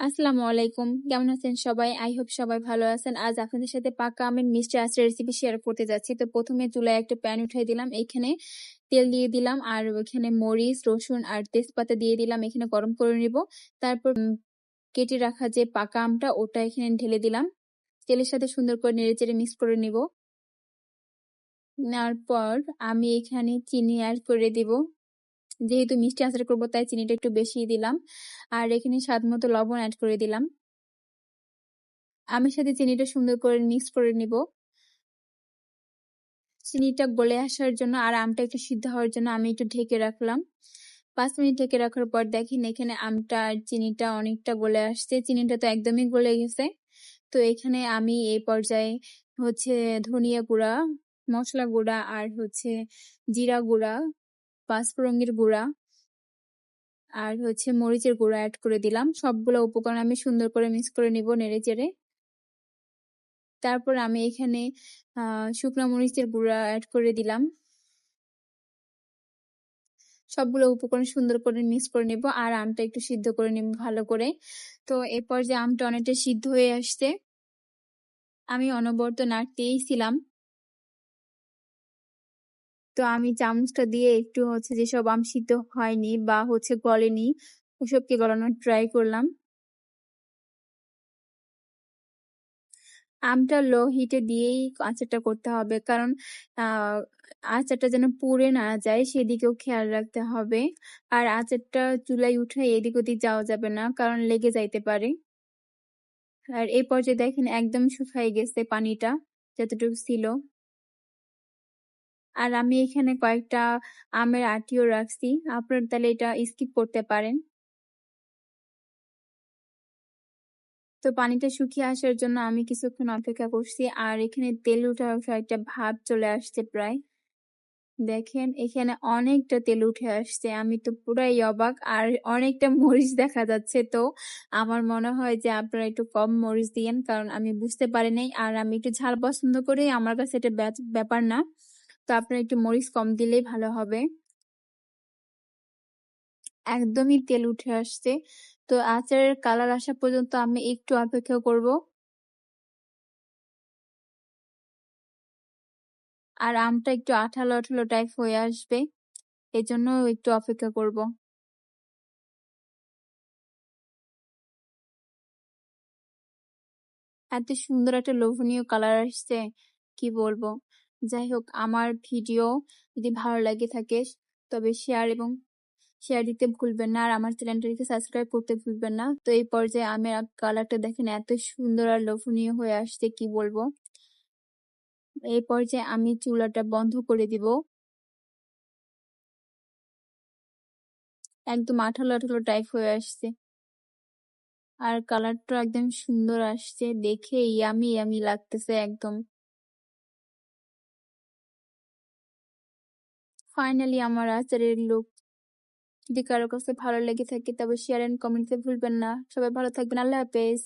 আসসালামু আলাইকুম। কেমন আছেন সবাই? আই হোপ সবাই ভালো আছেন। আজ আপনাদের সাথে পাকা আমের মিষ্টি আচার রেসিপি শেয়ার করতে যাচ্ছি। তো প্রথমে চুলায় একটা প্যান উঠাই দিলাম। এখানে তেল দিয়ে দিলাম আর ওখানে মরিচ, রসুন আর তেজপাতা দিয়ে দিলাম। এখানে গরম করে নিব। তারপর কেটে রাখা যে পাকা আমটা, ওটা এখানে ঢেলে দিলাম। তেলের সাথে সুন্দর করে নেড়ে চেড়ে মিক্স করে নিব। নেওয়ার পর আমি এখানে চিনি অ্যাড করে দিব। যেহেতু মিষ্টি আচার করব, তাই চিনিটা একটু বেশি দিলাম। আর এখানে স্বাদ মতো লবণ অ্যাড করে দিলাম। আমের সাথে চিনিটা সুন্দর করে মিক্স করে নিব। চিনিটা গলে আসার জন্য আর আমটা একটু সিদ্ধ হওয়ার জন্য আমি একটু ঢেকে রাখলাম। পাঁচ মিনিট ঢেকে রাখার পর দেখেন এখানে আমটা আর চিনিটা অনেকটা গলে আসছে। চিনিটা তো একদমই গলে গেছে। তো এখানে আমি এই পর্যায়ে হচ্ছে ধনিয়া গুঁড়া, মশলা গুঁড়া আর হচ্ছে জিরা গুঁড়া পাঁচফোড়নের গুঁড়া আর হচ্ছে মরিচের গুঁড়া অ্যাড করে দিলাম। সবগুলো উপকরণ আমি সুন্দর করে মিক্স করে নিব নেড়ে চেড়ে। তারপর আমি এখানে শুকনো মরিচের গুঁড়া অ্যাড করে দিলাম। সবগুলো উপকরণ সুন্দর করে মিক্স করে নিব আর আমটা একটু সিদ্ধ করে নিব ভালো করে। তো এরপর যে আমটা অনেকটা সিদ্ধ হয়ে আসছে, আমি অনবরত নাড়তেই ছিলাম। তো আমি চামচটা দিয়ে একটু হচ্ছে যেসব আম সিদ্ধ হয়নি বা হচ্ছে গলেনি, ওসবকে গলানোর ট্রাই করলাম। আমটা লো হিটে দিয়েই আচারটা করতে হবে কারণ আচারটা যেন পুড়ে না যায় সেদিকেও খেয়াল রাখতে হবে। আর আচারটা চুলায় উঠে এদিক ওদিক যাওয়া যাবে না কারণ লেগে যাইতে পারে। আর এই পর্যায়ে দেখেন একদম শুকাই গেছে পানিটা, যতটুকু ছিল। আর আমি এখানে কয়েকটা আমের আটিও রাখছি। আপনার তাহলে এটা স্কিপ করতে পারেন। তো পানিটা শুকিয়ে আসার জন্য আমি কিছুক্ষণ অপেক্ষা করছি আর এখানে তেল উঠার একটা ভাব চলে আসছে প্রায়। দেখেন, এখানে অনেকটা তেল উঠে আসছে। আমি তো পুরাই অবাক আর অনেকটা মরিচ দেখা যাচ্ছে। তো আমার মনে হয় যে আপনারা একটু কম মরিচ দিয়েন কারণ আমি বুঝতে পারি নাই আর আমি একটু ঝাল পছন্দ করি। আমার কাছে এটা ব্যাপার না। তো আপনার একটু মরিচ কম দিলেই ভালো হবে। একদমই তেল উঠে আসছে। তো আচারের কালার আসা পর্যন্ত আমি একটু অপেক্ষা করব। আর আমটা একটু আঠালো আঠালো টাইপ হয়ে আসবে। এজন্য একটু অপেক্ষা করব। এত সুন্দর একটা লোভনীয় কালার আসছে, কি বলব? যাই হোক, আমার ভিডিও যদি ভালো লাগে থাকে, তবে শেয়ার এবং শেয়ার দিতে ভুলবেন না। আর আমার চ্যানেলটিকে সাবস্ক্রাইব করতে ভুলবেন না। তো এই পর্যায়ে আমের কালারটা দেখেন, এত সুন্দর আর লোভনীয় হয়ে আসছে, কি বলব? এই পর্যায়ে আমি চুলাটা বন্ধ করে দিব। একদম আঠালো আঠালো টাইপ হয়ে আসছে। আর কালারটা একদম সুন্দর আসছে, দেখে ইয়ামি ইয়ামি লাগতেছে একদম। ফাইনালি আমার আচারের লুক যদি কারোর কাছে ভালো লেগে থাকে, তবে শেয়ার এন্ড কমেন্টসে ভুলবেন না। সবাই ভালো থাকবেন। আল্লাহ হাফেজ।